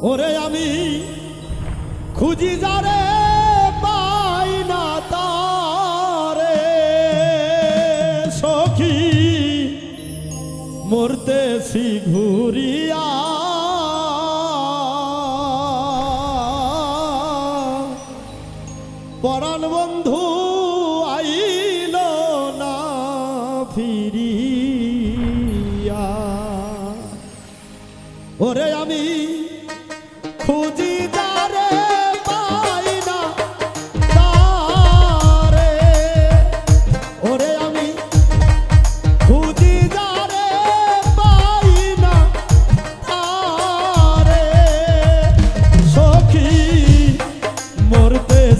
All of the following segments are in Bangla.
ওরে আমি খুঁজি যারে পাই না তারে। সখী মরতেছি ঘুরিয়া। পরাণ বন্ধু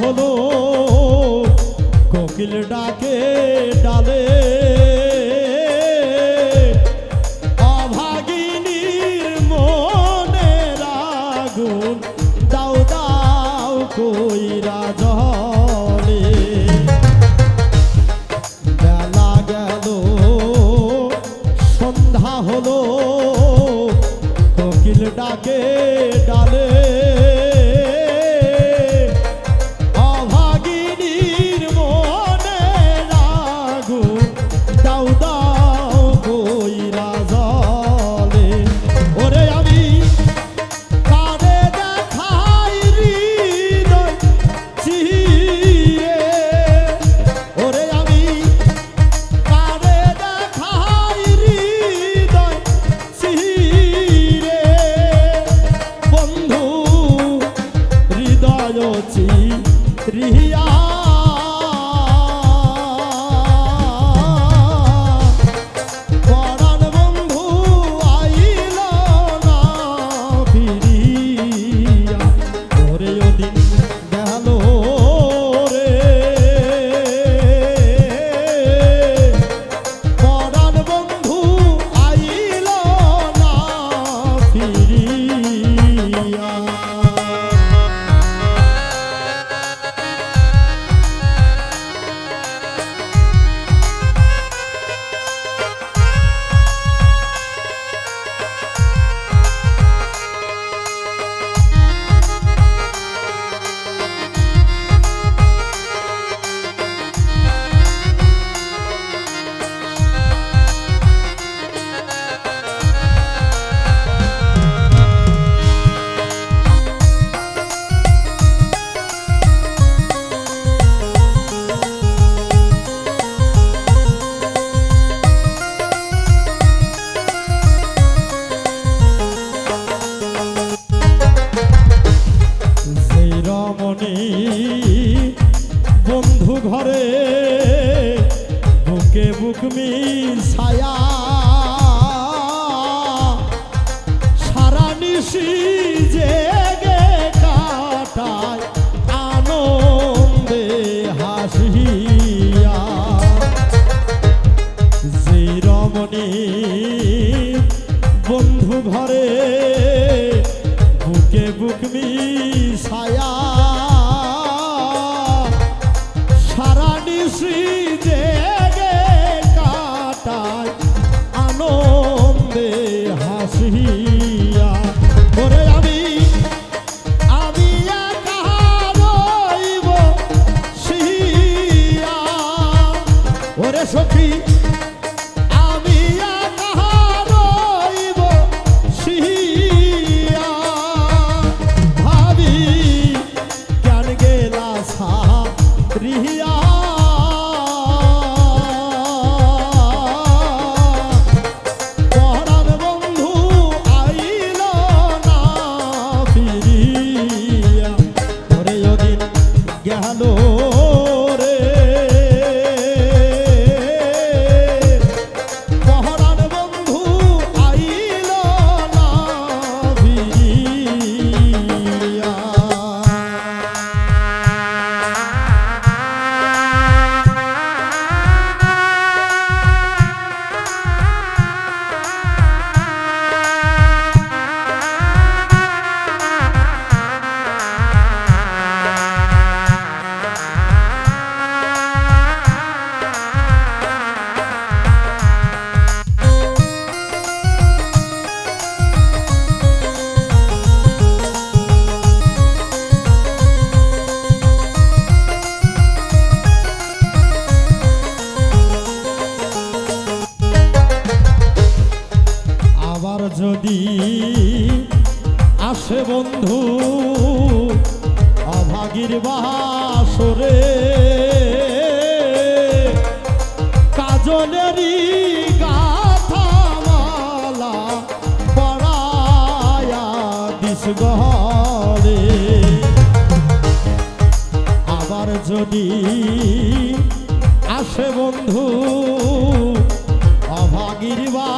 হলো, কোকিল ডাকে ডালে। অভাগিনীর মনে আগুন, দাও দাও কইরা জলে। বেলা গেল, সন্ধ্যা হলো, কোকিল ডাকে ডালে। হৃদয় ঘরে বুকে বুক ছায়া কাটায় আনন্দে হাসি। দিন আসে বন্ধু, অভাগীর বাসরে কাজলেরই গাথামালা পড়ায়া দিস গহরে আবার যদি আসে বন্ধু, অভাগীর বা